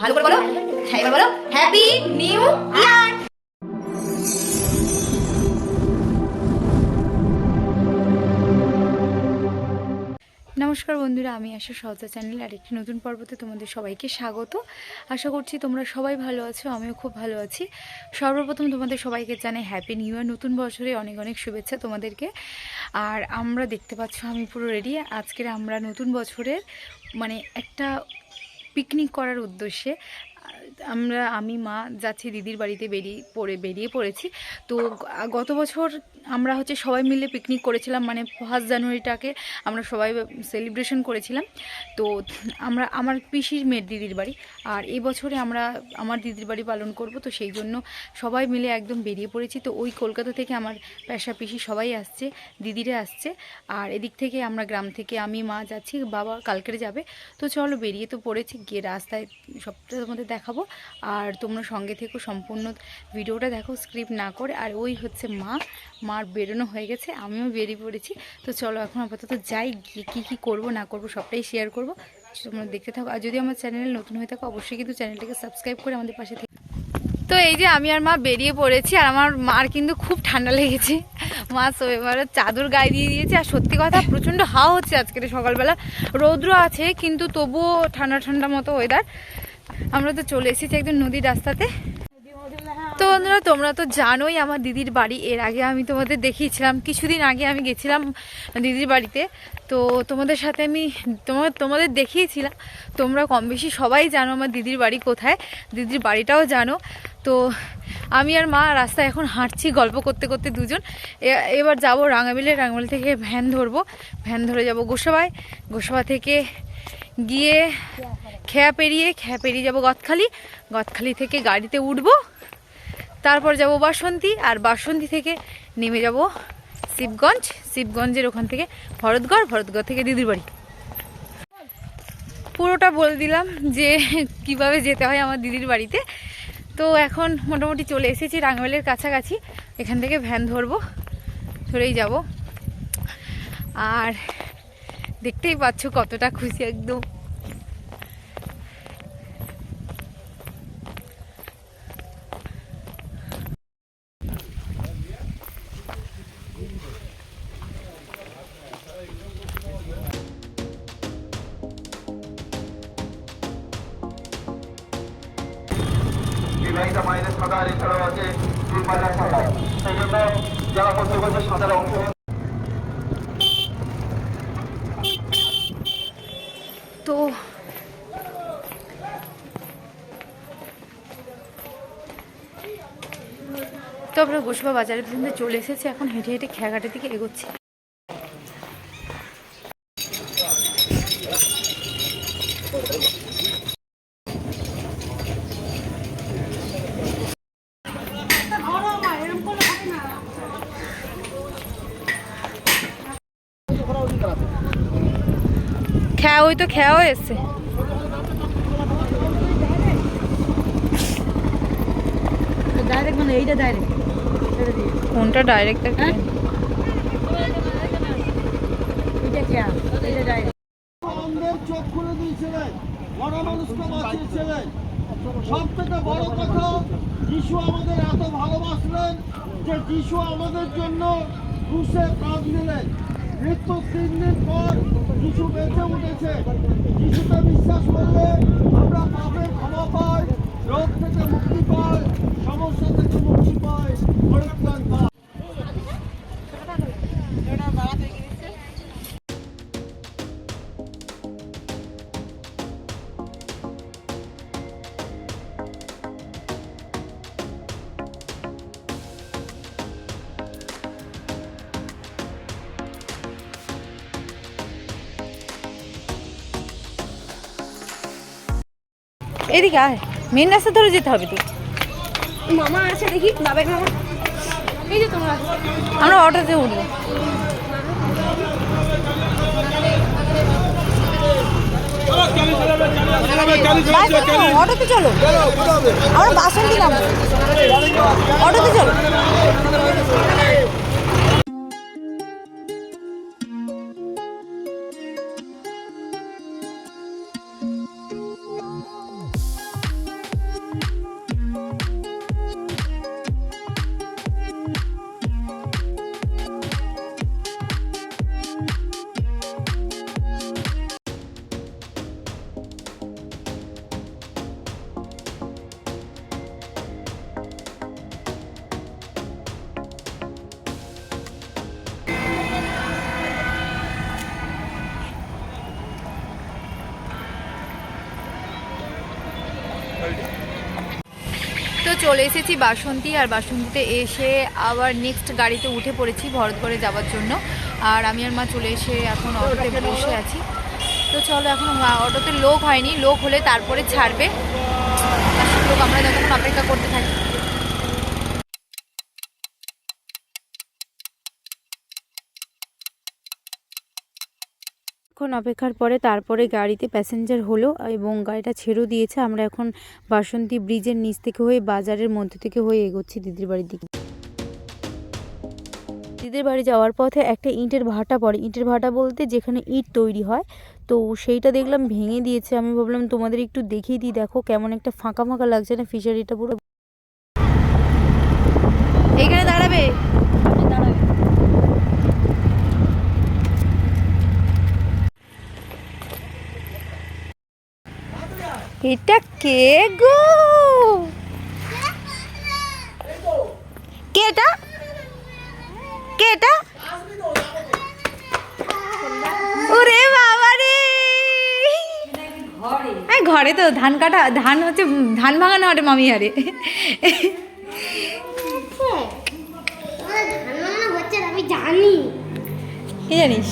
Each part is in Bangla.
ভালো করে বলো। হ্যাঁ এবার বলো। হ্যাপি নিউ ইয়ার নমস্কার বন্ধুরা, আমি আশা সহজা চ্যানেল আর একটি নতুন পর্বতে তোমাদের সবাইকে স্বাগত। আশা করছি তোমরা সবাই ভালো আছো, আমিও খুব ভালো আছি। সর্বপ্রথম তোমাদের সবাইকে জানাই হ্যাপি নিউ ইয়ার নতুন বছরে অনেক অনেক শুভেচ্ছা তোমাদেরকে। আর আমরা দেখতে পাচ্ছ, আমি পুরো রেডি আজকের আমরা নতুন বছরের মানে একটা পিকনিক করার উদ্দেশ্যে আমরা, আমি, মা যাচ্ছি দিদির বাড়িতে বেরিয়ে পড়ে, বেরিয়ে পড়েছি। তো গত বছর আমরা হচ্ছে সবাই মিলে পিকনিক করেছিলাম মানে ফার্স্ট জানুয়ারিটাকে আমরা সবাই সেলিব্রেশন করেছিলাম। তো আমরা, আমার পিসির মেয়ের দিদির বাড়ি। আর এই বছরে আমরা আমার দিদির বাড়ি পালন করব, তো সেই জন্য সবাই মিলে একদম বেরিয়ে পড়েছি। তো ওই কলকাতা থেকে আমার পেশা পিসি সবাই আসছে, দিদিরা আসছে। আর এদিক থেকে আমরা গ্রাম থেকে আমি, মা যাচ্ছি, বাবা কালকেরে যাবে। তো চলো বেরিয়ে তো পড়েছি, গিয়ে রাস্তায় সবটা তোমাদের দেখাবো। আর তোমরা সঙ্গে থেকো, সম্পূর্ণ ভিডিওটা দেখো, স্ক্রিপ্ট না করে। আর ওই হচ্ছে মা। মার বেরোনো হয়ে গেছে, আমিও বেরিয়ে পড়েছি। তো চলো এখন আপাতত যাই, গিয়ে কী কী করব, না করব, সবটাই শেয়ার করব। তোমরা দেখতে থাকো। আর যদি আমার চ্যানেলে নতুন হয়ে থাকো, অবশ্যই কিন্তু চ্যানেলটাকে সাবস্ক্রাইব করে আমাদের পাশে থেকে। তো এই যে আমি আর মা বেরিয়ে পড়েছি, আর আমার মার কিন্তু খুব ঠান্ডা লেগেছে। মা এবারে চাদর গায়ে দিয়ে দিয়েছে, আর সত্যি কথা, প্রচণ্ড হাওয়া হচ্ছে আজকের সকালবেলা। রৌদ্র আছে, কিন্তু তবুও ঠান্ডা ঠান্ডা মতো ওয়েদার আমরা তো চলে এসেছি একদম নদীর রাস্তাতে। তো বন্ধুরা, তোমরা তো জানোই আমার দিদির বাড়ি। এর আগে আমি তোমাদের দেখিয়েছিলাম, কিছুদিন আগে আমি গেছিলাম দিদির বাড়িতে। তো তোমাদের সাথে আমি তোমার তোমাদের দেখিয়েছিলাম। তোমরা কম বেশি সবাই জানো আমার দিদির বাড়ি কোথায়। দিদির বাড়িটাও জানো। তো আমি আর মা রাস্তায় এখন হাঁটছি গল্প করতে করতে দুজন। এবার যাব রাঙাবিলে রাঙাবিল থেকে ভ্যান ধরবো। ভ্যান ধরে যাব গোসাবায়। গোসাবা থেকে গিয়ে খেয়া পেরিয়ে খেয়া পেরিয়ে যাব গদখালি। গদখালি থেকে গাড়িতে উঠবো, তারপর যাব বাসন্তী, আর বাসন্তী থেকে নেমে যাব শিবগঞ্জ। শিবগঞ্জের ওখান থেকে ভরতগড় ভরতগড় থেকে দিদির বাড়ি। পুরোটা বলে দিলাম যে কীভাবে যেতে হয় আমার দিদির বাড়িতে। তো এখন মোটামুটি চলে এসেছি রাঙামালের কাছাকাছি। এখান থেকে ভ্যান ধরবো, ধরেই যাব। আর দেখতেই পাচ্ছ কতটা খুশি একদম। সাঁতার এছাড়াও আছে সাঁতার সেই জন্য যারা কর্তৃপক্ষের সাঁতারে অংশ তো তো আমরা গোসবা বাজারের পর্যন্ত চলে এসেছি, এখন হেঁটে হেঁটে খেয়াঘাটের দিকে এগোচ্ছি। খেয়া ওই তো খেয়াও এসছে ডাইরেক্ট মানে এইটা ডাইরেক্ট কোনটা ডাইরেক্ট হ্যাঁ? খেয়া সব থেকে বড় কথা যিশু আমাদের এত ভালোবাসলেন যে যিশু আমাদের জন্য ক্রুশে প্রাণ দিলেন। মৃত্যু তিন পর যিশু বেঁচে উঠেছে যিশুতে বিশ্বাস করলে আমরা পাপের ক্ষমা পাই রোগ থেকে মুক্তি পাই সমস্যা থেকে মুক্তি পাই পরিত্রাণ পাই এদিকে আয়। মেন রাস্তা ধরে যেতে হবে তো মামা আছে দেখি বাবার মামা। এই যে তোমরা আমরা অটোতে উঠবো। অটোতে চলো। আমরা বাসন্তী নামবো অটোতে চলো। চলে এসেছি বাসন্তী আর বাসন্তীতে এসে আবার নেক্সট গাড়িতে উঠে পড়েছি ভরত করে যাওয়ার জন্য। আর আমি আর মা চলে এসে এখন অটোতে বসে আছি। তো চলো এখন অটোতে লোক হয়নি, লোক হলে তারপরে ছাড়বে। লোক আমরা যতক্ষণ অপেক্ষা করতে থাকি। কিছুক্ষণ অপেক্ষার পরে তারপরে গাড়িতে প্যাসেঞ্জার হলো এবং গাড়িটা ছেড়েও দিয়েছে। আমরা এখন বাসন্তী ব্রিজের নিচ থেকে হয়ে বাজারের মধ্যে থেকে হয়ে এগোচ্ছি দিদির বাড়ির দিকে। দিদির বাড়ি যাওয়ার পথে একটা ইটের ভাটা পড়ে। ইটের ভাটা বলতে যেখানে ইট তৈরি হয়, তো সেইটা দেখলাম ভেঙে দিয়েছে। আমি ভাবলাম তোমাদের একটু দেখিয়ে দিই। দেখো কেমন একটা ফাঁকা ফাঁকা লাগছে না ফিশারিটা পুরো এইখানে দাঁড়াবে এটা কে গো? কে এটা? কে এটা? ওরে বাবা রে! ঘরে তো ধান কাটা ধান হচ্ছে ধান ভাঙানো হবে মামি হারে আমি জানি। কি জানিস?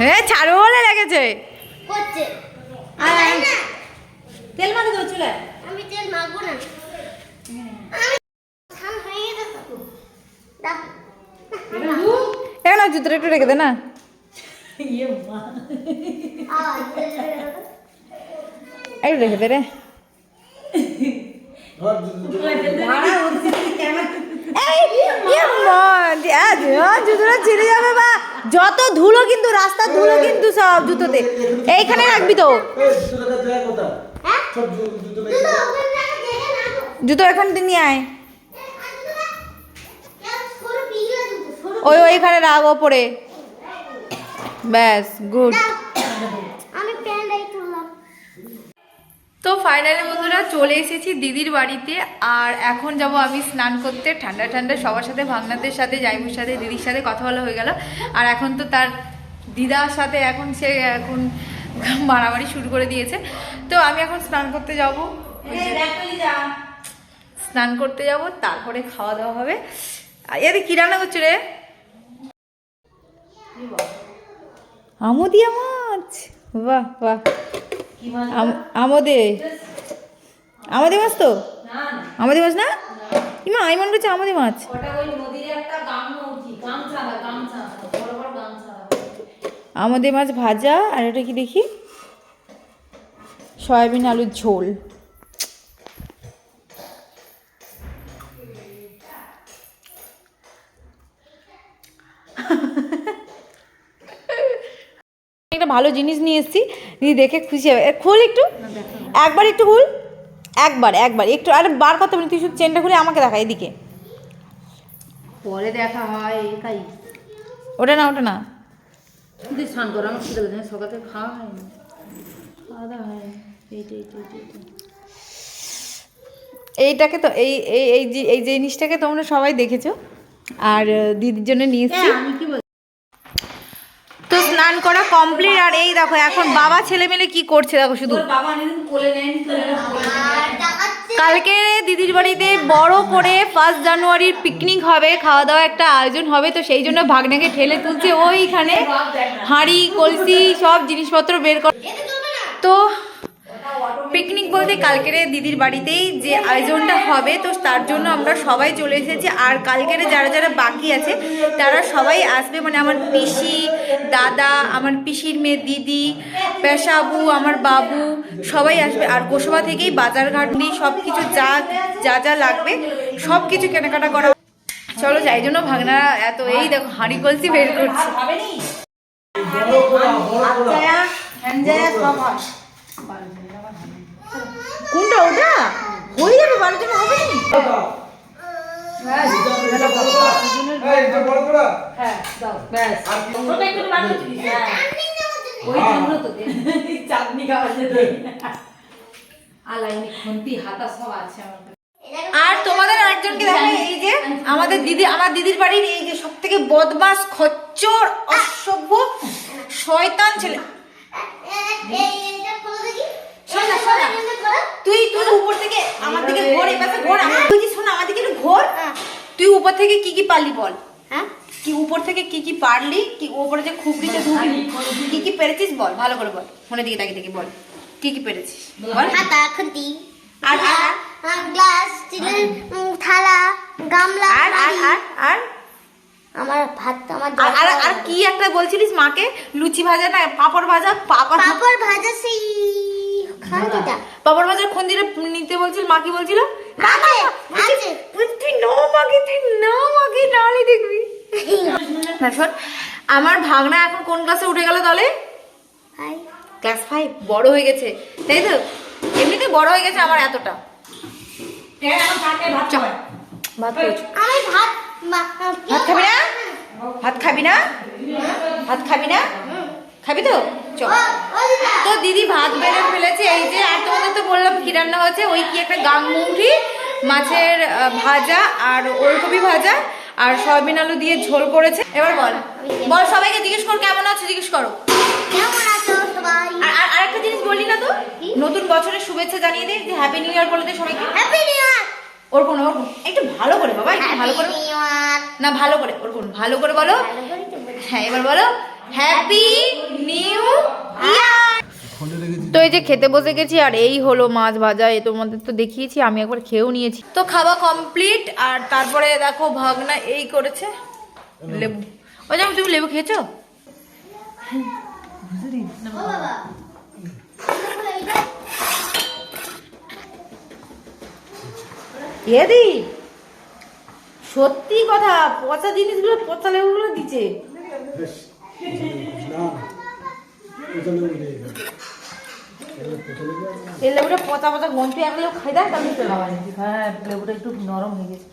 হ্যাঁ ছাড়ো বলে লেগেছে করছে। না? তেল মাখে দেবো চুলে আমি তেল মাখবো না। হয়ে তো। জুতোটা একটু রেখে দে না। একটু রেখে দে রে। ইয়ে জুতোটা ছিঁড়ে যাবে বা। যত ধুলো কিন্তু রাস্তা ধুলো কিন্তু সব জুতোতে। এইখানে রাখবি তো। হ্যাঁ? জুতো এখন নিয়ে আয়। ওই ওইখানে রাখ ওপরে। ব্যাস গুড। তো ফাইনালি বন্ধুরা চলে এসেছি দিদির বাড়িতে আর এখন যাব আমি স্নান করতে। ঠান্ডা ঠান্ডা সবার সাথে ভাগনাদের সাথে জাইবুর সাথে দিদির সাথে কথা বলা হয়ে গেল। আর এখন তো তার দিদার সাথে এখন সে এখন মারামারি শুরু করে দিয়েছে। তো আমি এখন স্নান করতে যাব। স্নান করতে যাব তারপরে খাওয়া দাওয়া হবে। আর এদের কি রান্না করছ রে? আমদিয়া মাছ। বাহ বাহ। আম- আমদে? আমাদে মাছ তো? আমাদের মাছ না? ইমা আমি মনে করছি আমাদের মাছ। আমাদের মাছ ভাজা আর এটা কি দেখি? সয়াবিন আলুর ঝোল। ভালো জিনিস নিয়ে এসেছি দিদি দেখে খুশি হবে। খোল একটু। একবার একটু খুল। একবার একবার। একটু আরে বার করতে পারি তুই শুধু চেনটা খুলে আমাকে দেখা এদিকে। পরে দেখা হয় ওটা না ওটা না। কিন্তু স্নান করো আমার খিদে লাগে সকালে খাওয়া হয়নি। খাওয়া দাওয়া হয়নি। এইটা এইটা এইটা এইটা এইটাকে তো এই এই এই যে এই জিনিসটাকে তোমরা সবাই দেখেছ। আর দিদির জন্য নিয়ে এসেছি। আমি কি স্নান করা কমপ্লিট আর এই দেখো এখন বাবা ছেলে মিলে কি করছে দেখো শুধু। বাবা অনেকদিন কোলে নেয়নি তো আর দেখাচ্ছে কালকে দিদির বাড়িতে বড় করে ফার্স্ট জানুয়ারির পিকনিক হবে খাওয়া দাওয়া একটা আয়োজন হবে তো সেই জন্য ভাগনাকে ঠেলে তুলছে ওইখানে। হাঁড়ি কলসি সব জিনিসপত্র বের কর তো পিকনিক বলতে কালকের দিদির বাড়িতেই যে আয়োজনটা হবে তো তার জন্য আমরা সবাই চলে এসেছি আর কালকের যারা যারা বাকি আছে তারা সবাই আসবে মানে আমার পিসি দাদা আমার পিসির মেয়ে দিদি পেশাবু আমার বাবু সবাই আসবে আর গোসবা থেকেই বাজার ঘাট নিয়ে সব কিছু যা যা যা লাগবে সব কিছু কেনাকাটা করা চলো যাই জন্য ভাগনারা এত এই দেখো হাঁড়ি কলসি বের করছে কোনটা ওটা হয়ে যাবে বারোর জন্য হবে। আর তোমাদের আরেকজনকে দেখো এই যে আমাদের দিদি, আমার দিদির বাড়ির এই যে সব থেকে বদমাস, খচ্চর, অসভ্য, শয়তান ছেলে খোলো দেখি শোন না, শোন না। ঘোর এই পাশে ঘোর। শোন একটু ঘোর। তুই উপর থেকে কি কি পারলি বল? হ্যাঁ? কি উপর থেকে কি কি পারলি? কি উপরে যে খুপড়িতে ঢুকলি? কি কি পেরেছিস বল? ভালো করে বল। মনে দিকে তাকিয়ে বল। কি কি পেরেছিস? বল। হাতা আর আর গ্লাস স্টিলের থালা গামলা আর আর আর আর? আমার ভাত আমার আর আর কি একটা বলছিলিস মাকে? লুচি ভাজা না পাপড় ভাজা পাপড় পাপড় ভাজা সেই খান্তিটা বাজার খন্দিরে নিতে বলছিল? মা কি বলছিল? না না তুই মাকে তুই ন মাকে নাহলে দেখবি। শোন আমার ভাগনা এখন কোন ক্লাসে উঠে গেল তাহলে? হাই ক্লাস ফাইভ বড় হয়ে গেছে। তাই তো? এমনিতে বড় হয়ে গেছে আমার এতটা। ভাত খেয়েছো আমি ভাত মা- ভাত খাবি না? ভাত খাবি না? ভাত খাবি না? খাবি তো। তো দিদি ভাত বেড়ে ফেলেছে এই যে আর তোমাদের তো বললাম কি রান্না হয়েছে ওই কি একটা গাংমুঠি মাছের ভাজা আর ওলকপি ভাজা আর সয়াবিন আলু দিয়ে ঝোল করেছে। এবার বল। বল সবাইকে জিজ্ঞেস কর কেমন আছে জিজ্ঞেস করো। আর আর আরেকটা জিনিস বললি না তো? নতুন বছরের শুভেচ্ছা জানিয়ে দে যে হ্যাপি নিউ ইয়ার বলে দে সবাইকে। হ্যাপি নিউ ইয়ার একটু ভালো করে বাবা একটু ভালো করে। না ভালো করে ভালো করে বলি। হ্যাঁ এবার বলো। হ্যাপি নিউ ইয়ার তো এই যে খেতে বসে গেছি আর এই হলো মাছ ভাজা এ তোমাদের তো দেখিয়েছি আমি একবার খেয়েও নিয়েছি। তো খাওয়া কমপ্লিট আর তারপরে দেখো ভাগনা এই করেছে লেবু। ওই যেমন তুমি লেবু খেয়েছো? ও বাবা এইটা এ দি সত্যি কথা পচা জিনিসগুলো পচা লেবুগুলো দিচ্ছে। এই লেবুটা পচা পচা গন্ধ এক খাই দেয়, তাহলে হ্যাঁ লেবুটা একটু নরম হয়ে গেছে।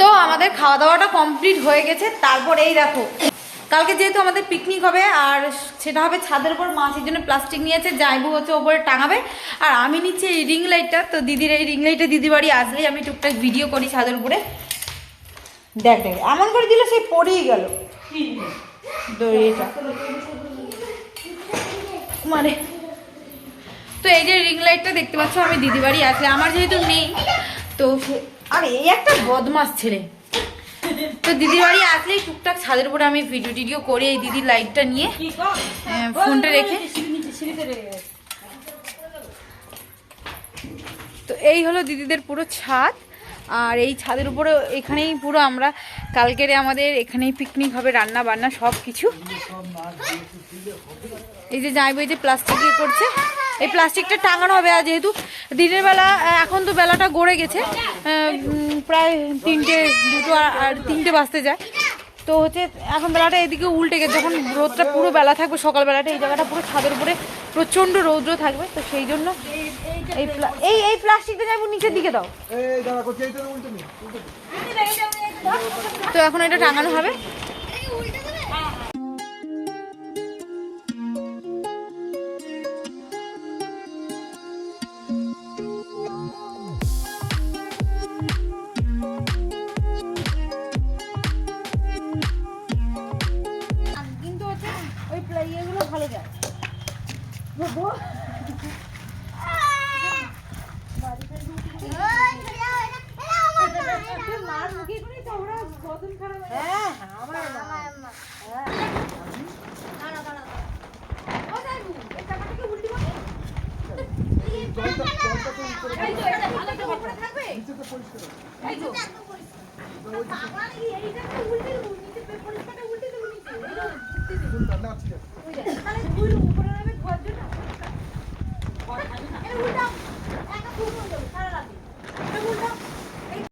তো আমাদের খাওয়া দাওয়াটা কমপ্লিট হয়ে গেছে। তারপর এই দেখো, কালকে যেহেতু আমাদের পিকনিক হবে, আর সেটা হবে ছাদের উপর মাছের জন্য প্লাস্টিক নিয়েছে যাইবু হচ্ছে ওপরে টাঙাবে। আর আমি নিচ্ছি এই রিং লাইটটা তো দিদির এই রিং লাইটটা দিদি বাড়ি আসলেই আমি টুকটাক ভিডিও করি ছাদের উপরে। দেখ দেখ, এমন করে দিলে সেই পড়েই গেল। দড়িটা মানে তো এই যে রিং লাইটটা দেখতে পাচ্ছ আমি দিদি বাড়ি আসলে আমার যেহেতু নেই তো আর এই একটা বদমাস ছেলে। তো দিদির বাড়ি আসলেই টুকটাক ছাদের উপরে আমি ভিডিও টিডিও করে এই দিদির লাইটটা নিয়ে। ফোনটা রেখে। তো এই হলো দিদিদের পুরো ছাদ। আর এই ছাদের উপরে এখানেই পুরো আমরা, কালকেরে আমাদের এখানেই পিকনিক হবে রান্না বান্না সব কিছু এই যে যাইবো এই যে প্লাস্টিক দিয়ে করছে, এই প্লাস্টিকটা টাঙানো হবে আর যেহেতু দিনের বেলা এখন তো বেলাটা গড়ে গেছে প্রায় তিনটে, দুটো আর তিনটে বাজতে যায়। তো হচ্ছে এখন বেলাটা এদিকে উল্টে গেছে, যখন রোদটা পুরো বেলা থাকবে সকালবেলাটা, এই জায়গাটা পুরো ছাদের উপরে প্রচণ্ড রৌদ্র থাকবে, তো সেই জন্য এই প্লা- এই এই প্লাস্টিকটা যাব নিচের দিকে দাও। তো এখন এটা টাঙানো হবে। খারাপ হ্যাঁ, আমার মা। ও যাইবু এই চাকাটাকে উল্টি মারো এই তো এটা ভালো তো উপরে থাকবে। এই তো। পাগলা নাকি এইটাকে উল্টে দেবো নিচে পে- পরিষ্কারটা উল্টে দেবো নিচে এই তো উল্টে দেবো। ওই দেখ, তাহলে ধুইলো, উপরে নামে ধোয়ার জন্য। এটা উল্টাও। একটা ফুল হয়ে যাবে, সারা রাতে। এটা উল্টাও। এই-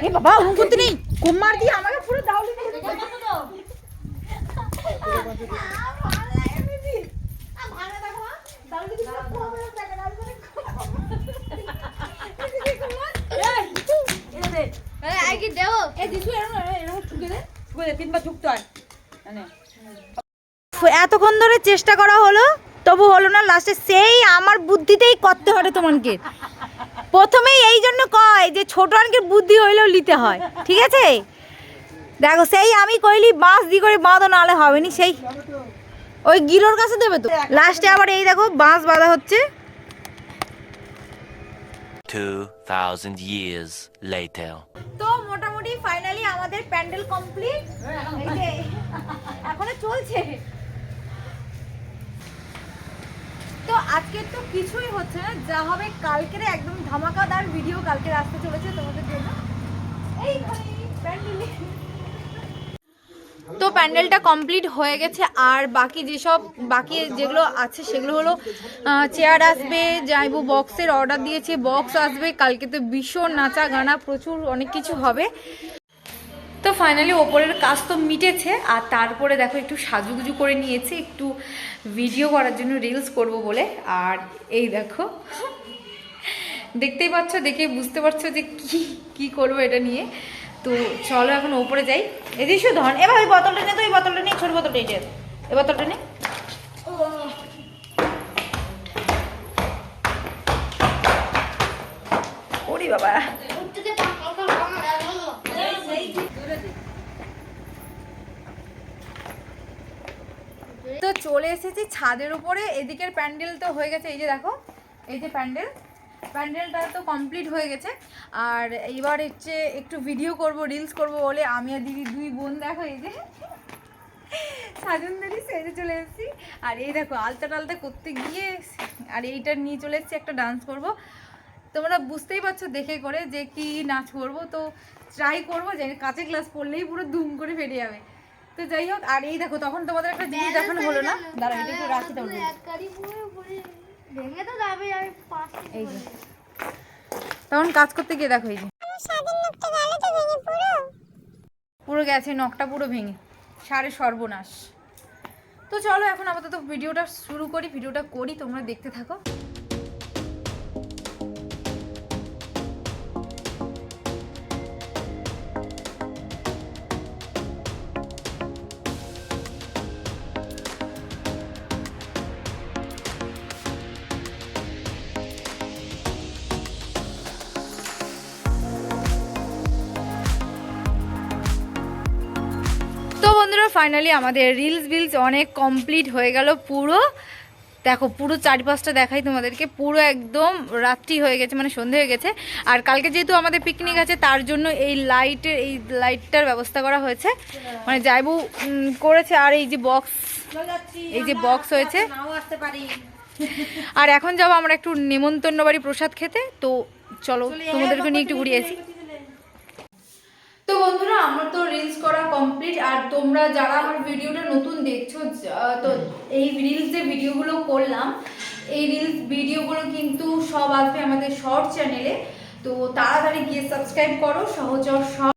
এ বাবা হুম করতে নেই কুমার দিয়ে আমাকে পুরো দাউলি করে দিল। এতক্ষণ ধরে চেষ্টা করা হলো, তবু হলো না লাস্টে সেই আমার বুদ্ধিতেই করতে হবে তোমাকে প্রথমেই এই জন্য কয় যে ছোট আনকে বুদ্ধি হইলেও নিতে হয়, ঠিক আছে? দেখো সেই আমি কইলি বাঁশ দি করে বাঁধো নাহলে হবে নি সেই। ওই গিলোর কাছে দেবে তো। লাস্টে আবার এই দেখো বাঁশ বাঁধা হচ্ছে। 2,000 years later. তো মোটামুটি ফাইনালি আমাদের প্যান্ডেল কমপ্লিট এই যে এখনও চলছে। তো আজকে তো কিছুই হচ্ছে না যা হবে কালকের একদম ধামাকাদার ভিডিও কালকে আসতে চলেছে তোমাদের জন্য। এইখানে প্যান্ডেলে। তো প্যান্ডেলটা কমপ্লিট হয়ে গেছে, আর বাকি যেসব, বাকি যেগুলো আছে সেগুলো হলো চেয়ার আসবে, যাইবো বক্সের অর্ডার দিয়েছে, বক্স আসবে, কালকে তো ভীষণ নাচা গানা, প্রচুর অনেক কিছু হবে। তো ফাইনালি ওপরের কাজ তো মিটেছে, আর তারপরে দেখো একটু সাজুগুজু করে নিয়েছি, একটু ভিডিও করার জন্য রিলস করব বলে, আর এই দেখো, দেখতেই পাচ্ছ, দেখে বুঝতে পারছ যে কি কি করব এটা নিয়ে। তো চলো এখন ওপরে যাই। এদিকে ধন, এবার ওই বোতলটা নে তো ওই বোতলটা নিয়ে ছোট বোতলটা এটা এই বোতলটা নিয়ে ওরে বাবা। তো চলে এসেছি ছাদের উপরে, এদিকের প্যান্ডেল তো হয়ে গেছে, এই যে দেখো, এই যে প্যান্ডেল। প্যান্ডেলটা তো কমপ্লিট হয়ে গেছে। আর এইবার হচ্ছে একটু ভিডিও করব রিলস করব বলে আমি আর দিদি দুই বোন দেখো এই যে সাজন দিদি সেজে চলে এসেছি। আর এই দেখো আলতা টালতা করতে গিয়ে আর এইটা নিয়ে চলে এসেছি একটা ডান্স করব। তোমরা বুঝতেই পারছ দেখে করে যে কি নাচ করব। তো ট্রাই করব যে কাঁচের গ্লাস পড়লেই পুরো ধুম করে ফেটে যাবে। তো যাই হোক আর এই দেখো তখন তোমাদের একটা জিনিস দেখানো হলো না? দাঁড়া এটা একটু রাখি তো ভেঙে তো যাবে আমি পাশ এই যে। তখন কাজ করতে গিয়ে দেখো এই যে। পুরো গেছে নখটা পুরো ভেঙে। সারে সর্বনাশ। তো চলো এখন আপাতত ভিডিওটা শুরু করি ভিডিওটা করি তোমরা দেখতে থাকো। ফাইনালি আমাদের রিলস বিলস অনেক কমপ্লিট হয়ে গেল পুরো। দেখো, পুরো চারিপাশটা দেখাই তোমাদেরকে। পুরো একদম রাত্রি হয়ে গেছে মানে সন্ধে হয়ে গেছে। আর কালকে যেহেতু আমাদের পিকনিক আছে, তার জন্য এই লাইটের এই লাইটটার ব্যবস্থা করা হয়েছে। মানে যাইবু করেছে, আর এই যে বক্স এই যে বক্স হয়েছে। আর এখন যাব আমরা একটু নেমন্তন্ন বাড়ি প্রসাদ খেতে। তো চলো, তোমাদেরকে নিয়ে একটু ঘুরিয়ে আসি। তো বন্ধুরা আমার তো রিলস করা কমপ্লিট আর তোমরা যারা আমার ভিডিওটা নতুন দেখছ তো এই রিলস যে ভিডিওগুলো করলাম এই রিলস ভিডিওগুলো কিন্তু সব আসবে আমাদের শর্ট চ্যানেলে তো তাড়াতাড়ি গিয়ে সাবস্ক্রাইব করো সহজর সব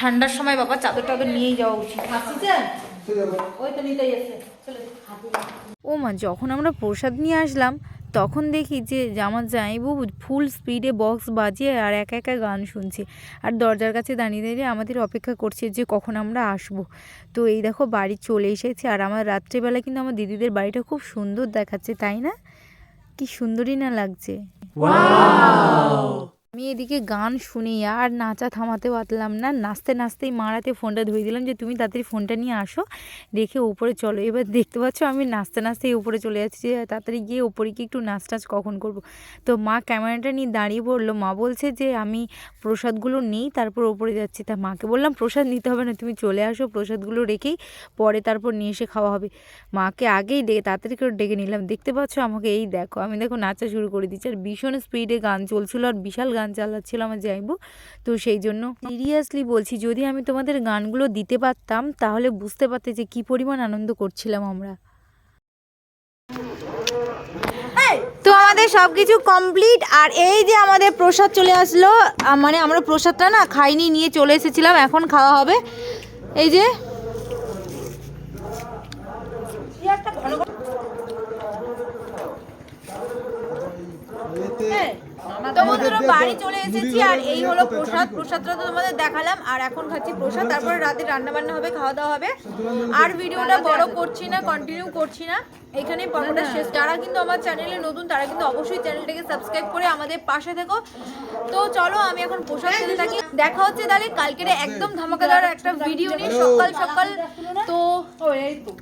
ঠান্ডার সময় বাবা চাদর টাদর নিয়েই যাওয়া উচিত। ওই তো নিতেই আছে চলে। ও মা যখন আমরা প্রসাদ নিয়ে আসলাম তখন দেখি যে আমার জামাইবু ফুল স্পিডে বক্স বাজিয়ে আর একা একা গান শুনছে। আর দরজার কাছে দাঁড়িয়ে দাঁড়িয়ে আমাদের অপেক্ষা করছে যে কখন আমরা আসব। তো এই দেখো বাড়ি চলে এসেছে আর আমার রাত্রেবেলা কিন্তু আমার দিদিদের বাড়িটা খুব সুন্দর দেখাচ্ছে, তাই না? কি সুন্দরই না লাগছে। আমি এদিকে গান শুনি আর নাচা থামাতে পারলাম না। নাচতে নাচতেই মারাতে ফোনটা ধরে দিলাম যে, তুমি তাড়াতাড়ি ফোনটা নিয়ে আসো রেখে উপরে চলো। এবার দেখতে পাচ্ছ আমি নাচতে নাচতেই উপরে চলে যাচ্ছি যে, তাড়াতাড়ি গিয়ে উপরে কি একটু নাচ টাচ কখন করব? তো মা ক্যামেরাটা নিয়ে দাঁড়িয়ে পড়ল। মা বলছে যে, আমি প্রসাদগুলো নেই, তারপর ওপরে যাচ্ছি। তা মাকে বললাম, প্রসাদ নিতে হবে না, তুমি চলে আসো, প্রসাদগুলো রেখেই পরে তারপর নিয়ে এসে খাওয়া হবে। মাকে আগেই ডেকে, তাড়াতাড়ি করে ডেকে নিলাম। দেখতে পাচ্ছ আমাকে, এই দেখো, আমি দেখো নাচা শুরু করে দিচ্ছি। আর ভীষণ স্পিডে গান চলছিল আর বিশাল গান চালাচ্ছিল আমার যাইবো। তো সেই জন্য সিরিয়াসলি বলছি যদি আমি তোমাদের গানগুলো দিতে পারতাম তাহলে বুঝতে পারতে যে কি পরিমাণ আনন্দ করছিলাম আমরা। তো আমাদের সব কিছু কমপ্লিট আর এই যে আমাদের প্রসাদ চলে আসলো মানে আমরা প্রসাদটা না খাইনি নিয়ে চলে এসেছিলাম এখন খাওয়া হবে। এই যে। তো বন্ধুরা বাড়ি চলে এসেছি আর এই হলো প্রসাদ। প্রসাদটা তো তোমাদের দেখালাম। আর এখন খাচ্ছি প্রসাদ। তারপরে রাতে রান্না বান্না হবে খাওয়া দাওয়া হবে। আর ভিডিওটা বড় করছি না কন্টিনিউ করছি না। এখানে পর্বটা শেষ। যারা কিন্তু আমার চ্যানেলে নতুন তারা কিন্তু অবশ্যই চ্যানেলটাকে সাবস্ক্রাইব করে আমাদের পাশে থেকো। তো চলো আমি এখন প্রসাদ খেতে থাকি। দেখা হচ্ছে তাহলে কালকের একদম ধামাকাদার একটা ভিডিও নিয়ে সকাল সকাল। তো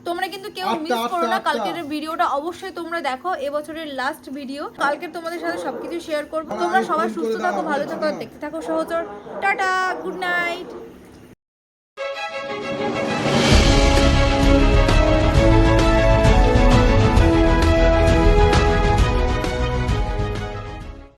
তোমরা কিন্তু কেউ মিস করো না। কালকের ভিডিওটা অবশ্যই তোমরা দেখো। এবছরের লাস্ট ভিডিও কালকে তোমাদের সাথে সবকিছু শেয়ার করব। তোমরা সবাই সুস্থ থাকো ভালো থাকো দেখতে থাকো সহচর। Tata good night